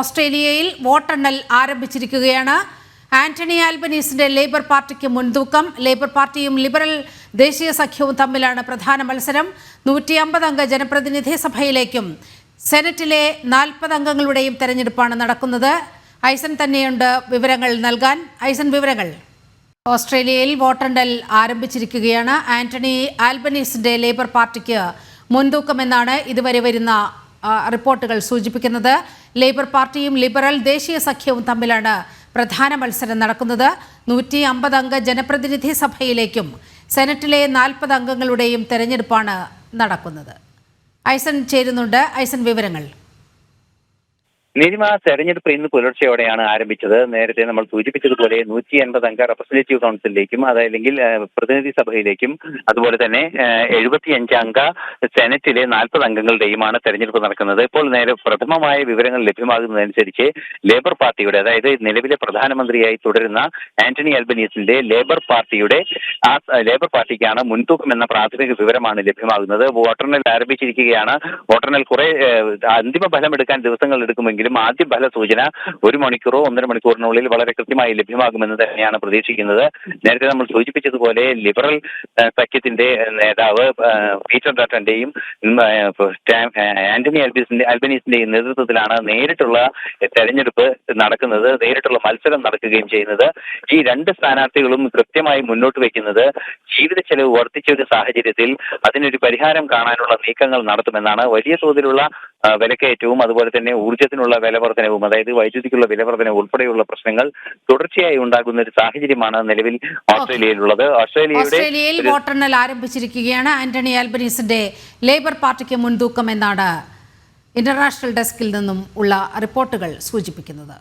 ഓസ്ട്രേലിയയിൽ വോട്ടെണ്ണൽ ആരംഭിച്ചിരിക്കുകയാണ്. ആന്റണി ആൽബനീസിന്റെ ലേബർ പാർട്ടിക്ക് മുൻതൂക്കം. ലേബർ പാർട്ടിയും ലിബറൽ ദേശീയ സഖ്യവും തമ്മിലാണ് പ്രധാന മത്സരം. നൂറ്റി അമ്പത് അംഗ ജനപ്രതിനിധി സഭയിലേക്കും സെനറ്റിലെ നാൽപ്പത് അംഗങ്ങളുടെയും തെരഞ്ഞെടുപ്പാണ് നടക്കുന്നത്. ഐസൻ തന്നെയുണ്ട് വിവരങ്ങൾ നൽകാൻ. ഐസൻ വിവരങ്ങൾ. ഓസ്ട്രേലിയയിൽ വോട്ടെണ്ണൽ ആരംഭിച്ചിരിക്കുകയാണ്. ആന്റണി ആൽബനീസിന്റെ ലേബർ പാർട്ടിക്ക് മുൻതൂക്കമെന്നാണ് ഇതുവരെ വരുന്ന റിപ്പോർട്ടുകൾ സൂചിപ്പിക്കുന്നത്. ലേബർ പാർട്ടിയും ലിബറൽ ദേശീയ സഖ്യവും തമ്മിലാണ് പ്രധാന മത്സരം നടക്കുന്നത്. നൂറ്റി അമ്പത് അംഗ ജനപ്രതിനിധി സഭയിലേക്കും സെനറ്റിലെ നാൽപ്പത് അംഗങ്ങളുടെയും തെരഞ്ഞെടുപ്പാണ് നടക്കുന്നത്. ഐസൻ ചേരുന്നുണ്ട്. ഐസൻ വിവരങ്ങൾ. നീലിമ തെരഞ്ഞെടുപ്പ് ഇന്ന് പുലർച്ചെയോടെയാണ് ആരംഭിച്ചത്. നേരത്തെ നമ്മൾ സൂചിപ്പിച്ചതുപോലെ നൂറ്റി എൺപത് അംഗ റെപ്രസെന്റേറ്റീവ് കൗൺസിലിലേക്കും അതല്ലെങ്കിൽ പ്രതിനിധി സഭയിലേക്കും അതുപോലെ തന്നെ എഴുപത്തിയഞ്ച് അംഗ സെനറ്റിലെ നാൽപ്പത് അംഗങ്ങളുടെയുമാണ് തെരഞ്ഞെടുപ്പ് നടക്കുന്നത്. ഇപ്പോൾ നേരെ പ്രഥമമായ വിവരങ്ങൾ ലഭ്യമാകുന്നതനുസരിച്ച് ലേബർ പാർട്ടിയുടെ അതായത് നിലവിലെ പ്രധാനമന്ത്രിയായി തുടരുന്ന ആന്റണി അൽബനീസിന്റെ ലേബർ പാർട്ടിയുടെ ആ ലേബർ പാർട്ടിക്കാണ് മുൻതൂക്കം എന്ന പ്രാഥമിക വിവരമാണ് ലഭ്യമാകുന്നത്. വോട്ടെണ്ണൽ ആരംഭിച്ചിരിക്കുകയാണ്. വോട്ടെണ്ണൽ കുറെ അന്തിമ ഫലം എടുക്കാൻ ദിവസങ്ങൾ എടുക്കുമെങ്കിലും ആദ്യ ഫല സൂചന ഒരു മണിക്കൂറോ ഒന്നര മണിക്കൂറിനുള്ളിൽ വളരെ കൃത്യമായി ലഭ്യമാകുമെന്ന് തന്നെയാണ് പ്രതീക്ഷിക്കുന്നത്. നേരത്തെ നമ്മൾ സൂചിപ്പിച്ചതുപോലെ ലിബറൽ സഖ്യത്തിന്റെ നേതാവ് പീറ്റർ ഡട്ടന്റെയും ആന്റണി അൽബീസിന്റെ അൽബനീസിന്റെയും നേതൃത്വത്തിലാണ് നേരിട്ടുള്ള തെരഞ്ഞെടുപ്പ് നടക്കുന്നത് നേരിട്ടുള്ള മത്സരം നടക്കുകയും ചെയ്യുന്നത്. ഈ രണ്ട് സ്ഥാനാർത്ഥികളും കൃത്യമായി മുന്നോട്ട് വെക്കുന്നത് ജീവിത ചെലവ് വർദ്ധിച്ച ഒരു സാഹചര്യത്തിൽ അതിനൊരു പരിഹാരം കാണാനുള്ള നീക്കങ്ങൾ നടത്തുമെന്നാണ് വലിയ തോതിലുള്ള വിലക്കയറ്റവും അതുപോലെ തന്നെ ഊർജത്തിനുള്ള വിലവർധനവും അതായത് വൈദ്യുതിക്കുള്ള വിലവർധനവും ഉൾപ്പെടെയുള്ള പ്രശ്നങ്ങൾ തുടർച്ചയായി ഉണ്ടാകുന്ന ഒരു സാഹചര്യമാണ് നിലവിൽ ഓസ്ട്രേലിയയിലുള്ളത് ഓസ്ട്രേലിയയിൽ വോട്ടെണ്ണൽ ആരംഭിച്ചിരിക്കുകയാണ്. ആന്റണി ആൽബനീസിന്റെ ലേബർ പാർട്ടിക്ക് മുൻതൂക്കം എന്നാണ് ഇന്റർനാഷണൽ ഡെസ്കിൽ നിന്നും ഉള്ള റിപ്പോർട്ടുകൾ സൂചിപ്പിക്കുന്നത്.